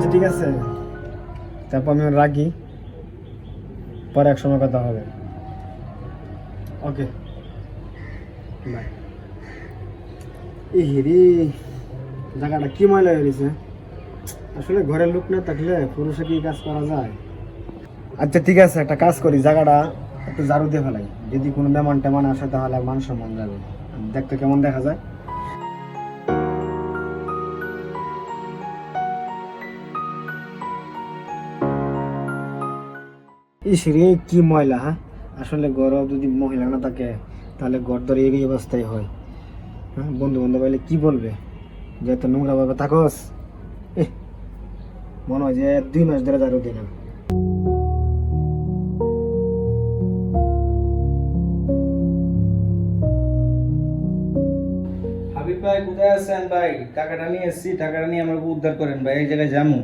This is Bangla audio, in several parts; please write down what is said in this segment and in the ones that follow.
আচ্ছা ঠিক আছে। তারপর আমি রাখি পরে এক সময় কথা হবে। ওকে বাই এই হেরি জায়গাটা কি ময়লা হয়ে গেছে? আসলে ঘরের লোক না থাকলে পুরুষে কি কাজ করা যায়? আচ্ছা ঠিক আছে একটা কাজ করি জায়গাটা একটু ঝাড়ু দিয়ে ফেলাই। যদি কোনো মেমান টেমান আসে তাহলে মান সম্মান যাবে দেখতে কেমন দেখা যায়? ইস রে, কি ময়লা হ্যাঁ? আসলে ঘর যদি মহিলা না থাকে, তাহলে ঘর ধরে এই অবস্থায় হয়। হ্যাঁ বন্ধু বান্ধব এলে কি বলবে? যে এত নোংরা ভাবে থাকস? মনে হয় যে দুই মাস ধরে ঝাড়ু দিলাম। হাবিব ভাই, কোথায় আছেন ভাই? টাকাটা নিয়ে এসেছি, টাকাটা নিয়ে আমাকে উদ্ধার করেন ভাই, এই জায়গায় যামু।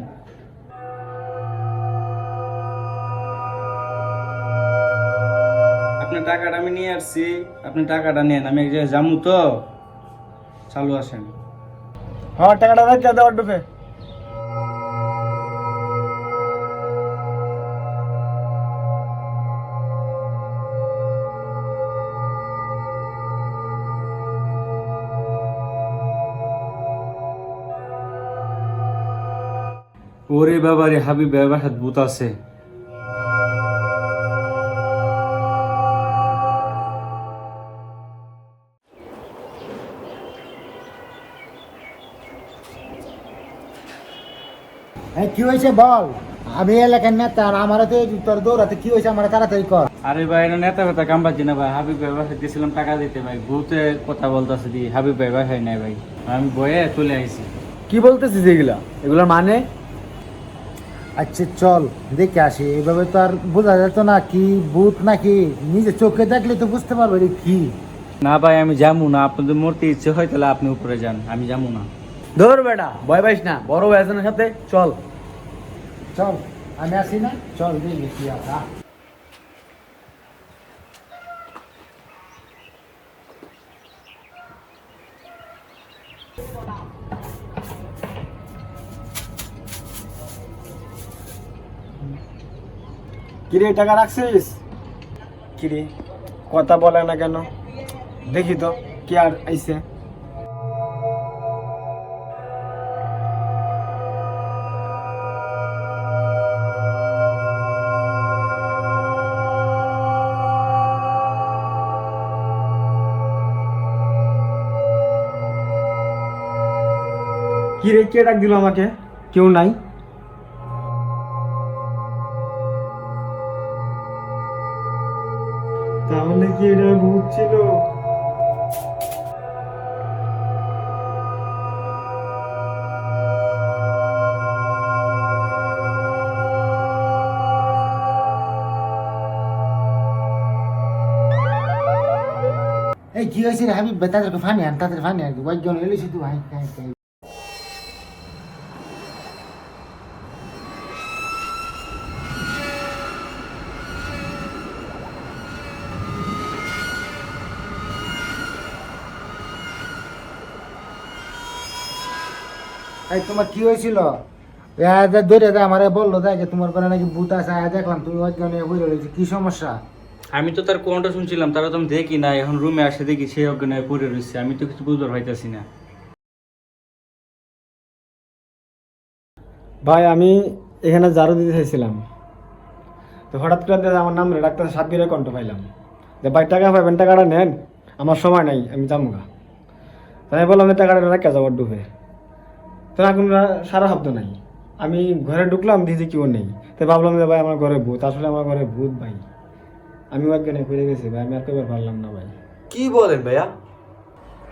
টাকাটা আমি নিয়ে আসছি। আপনি টাকাটা নেন আমি এক জায়গায় যামু তো। চালু আসেন। হ্যাঁ টাকাটা রাখতে দেওয়ার ডুবে ওরে বাবা রে হাবিব ভাই বাসাত ভূত আছে। এই কি হয়েছে বল? আমি এলাকার নেতা আর আমার হাতে তোর দৌড়াতে কি হয়েছে আমার তাড়াতাড়ি কর। আরে ভাই এটা নেতা ফেতা কাম পাচ্ছি না ভাই। হাবিব ভাই বাসায় দিয়েছিলাম টাকা দিতে ভাই। ভূতে কথা বলতেছে দি হাবিব ভাই বাসায় নাই ভাই। আমি বয়ে চলে আইছি। কি বলতেছিস এগুলা? এগুলোর মানে? আচ্ছা চল দেখে আসি। এইভাবে তো আর বোঝা যেত না কি ভূত নাকি। নিজে চোখে দেখলে তো বুঝতে পারবে রে কি। না ভাই আমি যাব না। আপনাদের মরতে ইচ্ছে হয় তাহলে আপনি উপরে যান। আমি যাব না। ধর বেটা ভয় পাইস না বড় ভাইজনের সাথে চল। চল আমি আসি না চল দেখি কি কিরে টাকা রাখছিস? কিরে? কথা বলে না কেন? দেখি তো কি আর আইছে কিরে কে ডাক দিল আমাকে? কেউ নাই? তাহলে কি এটা ভূত ছিল? এই কি হয়েছে রে হাবিব? ভাই তাদেরকে ফানি আন, তাদের ফানি আন ওই জন এলি শুধু ভাই খাই এই তোমার কি হয়েছিল? ধরে দে আমারে বলল যে তোমার ঘরে নাকি ভূত আছে আয়া দেখলাম তুমি জন্য বই রয়েছে কি সমস্যা? আমি তো তার কোনটা শুনছিলাম তারা তো আমি দেখি না এখন রুমে আসে দেখি সেই অজ্ঞান হয়ে পড়ে রয়েছে আমি তো কিছু বুঝতে পাইতেছি না। ভাই আমি এখানে ঝাড়ু দিতে চাইছিলাম। তো হঠাৎ করে দেখে আমার নাম ডাক্তার সাব্বিরের কণ্ঠ পাইলাম। যে ভাই টাকা পাইবেন টাকাটা নেন। আমার সময় নাই আমি যাব তাই আমি বললাম যে টাকাটা রাখা যাব ডুবে তো এখন রা- সারা শব্দ নাই। আমি ঘরে ঢুকলাম দিদি কেউ নেই। তো ভাবলাম যে ভাই আমার ঘরে ভূত। আসলে আমার ঘরে ভূত ভাই। আমি একজনে ফিরে গেছি ভাই আমি আর কেবার পারলাম না ভাই। কি বলেন ভাইয়া?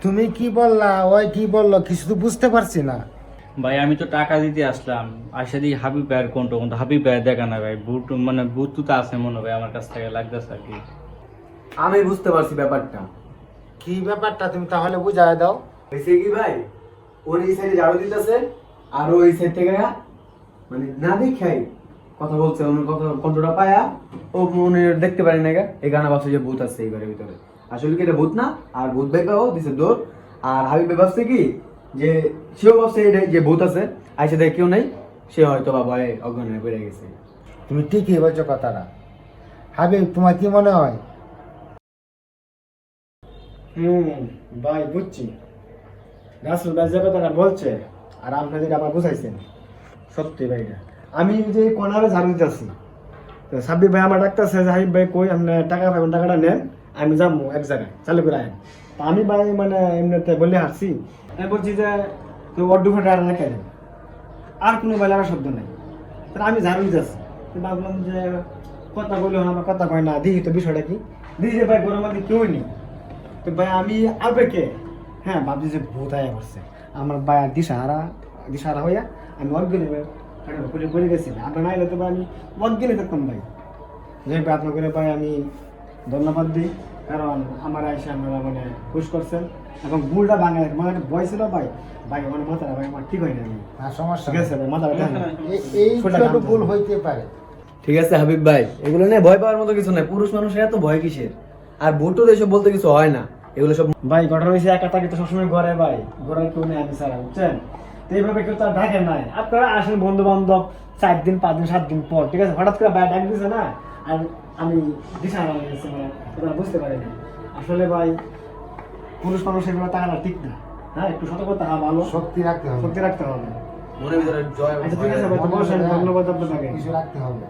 তুমি কি বললা? ওই কি বলল? কিছু তো বুঝতে পারছি না। ভাই আমি তো টাকা দিতে আসলাম। আসে দিই হাবিব ভাইয়ের কোনটা কোনটা হাবিব ভাইয়ের দেখা না ভাই। বুট মানে বুট তো আছে মনে হয় আমার কাছ থেকে লাগতেছে আর কি। আমি বুঝতে পারছি ব্যাপারটা। কি ব্যাপারটা? তুমি তাহলে বুঝায় দাও। হয়েছে কি ভাই? ওর এই সাইডে ঝাড়ু দিতেছে আর ওই সাইড থেকে মানে না দেখাই কথা বলছে ওর কথা কণ্ঠটা পায়া ও মনে দেখতে পারে না গা, এই গানা ভাবছে যে ভূত আছে এই ঘরের ভিতরে। আসলে কি এটা ভূত না? আর ভূত ভাই পাও দিছে দৌড়। আর হাবিব ভাই ভাবছে কি যে সেও ভাবছে এটা যে ভূত আছে আইসে দেখে কেউ নাই সে হয়তো বা ভয়ে অজ্ঞান হয়ে পড়ে গেছে। তুমি ঠিকই বলছো কথাটা। হাবিব তোমার কি মনে হয়? হুম ভাই বুঝছি। রাসুল ভাই যে কথাটা বলছে, আর আপনি যেটা আবার বুঝাইছেন, সত্যি ভাই আমি যে কর্নারে ঝাড়ু দিতেছি তো সাব্বির ভাই আমার ডাক্তারছে যে হাবিব ভাই কই, আপনি টাকা পাবেন, টাকাটা নেন, আমি যাব এক জায়গায়, চালু করে তা আমি ভাই মানে এমনিতে বলে হারছি, আমি বলছি যে তুই অর্ডু ঘণ্টা আর লেখা দেন। আর কোনো বেলা আমার শব্দ নাই। তাহলে আমি ঝাড়ু দিতেছি তো ভাবলাম যে, কথা বলে আমার কথা কয় না দিদি তো বিষয়টা কি। দিদি ভাই গরম মধ্যে কেউ নেই। তো ভাই আমি আবেগে হ্যাঁ ভাবছি যে ভূত আয়া করছে আমার ভাই দিশাহারা দিশাহারা হইয়া আমি অজ্ঞানী করে করে গেছি। আপনার না এলে তো আমি অজ্ঞানী থাকতাম ভাই। যাই ভাই আপনার করে ভাই আমি ধন্যবাদ দিই কারণ আমার আইসা আপনারা মানে খুশ করছেন। এবং ভুলটা ভাঙে মানে একটা বয়স ছিল ভাই ভাই মানে মাথাটা ভাই আমার ঠিক হয়নি। আমি আর সমস্যা ঠিক আছে ভাই মাথা ব্যথা এই ছোট ভুল হইতে পারে। ঠিক আছে হাবিব ভাই এগুলো নিয়ে ভয় পাওয়ার মতো কিছু নাই। পুরুষ মানুষের এত ভয় কিসের? আর ভোটও এসব বলতে কিছু হয় না। এগুলো সব ভাই ঘটনা হয়েছে একা থাকি তো সবসময় ঘরে ভাই। ঘরের কেউ নেই আমি ছাড়া বুঝছেন? তো এইভাবে কেউ তো আর ডাকে নাই। আপনারা আসেন বন্ধু বান্ধব চার দিন পাঁচ দিন সাত দিন পর ঠিক আছে? হঠাৎ করে ভাই ডাক দিছে না আর আমি দিশা হয়ে গেছি মানে ওরা বুঝতে পারিনি আসলে ভাই পুরুষ মানুষের এগুলো ঠিক না। হ্যাঁ একটু সতর্কতা হওয়া ভালো। শক্তি রাখতে হবে। সত্যি রাখতে হবে। মনের ভিতরে জয় আচ্ছা ঠিক আছে ভাই ধন্যবাদ আপনাকে। কিছু রাখতে হবে।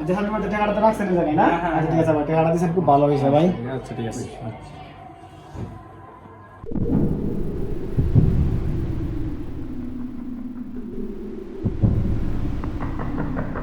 আচ্ছা সামনে মধ্যে টাকাটা তো রাখছেন এই না? হ্যাঁ, হ্যাঁ, আচ্ছা ঠিক আছে ভাই টাকাটা দিয়েছেন খুব ভালো হয়েছে ভাই। আচ্ছা ঠিক আছে।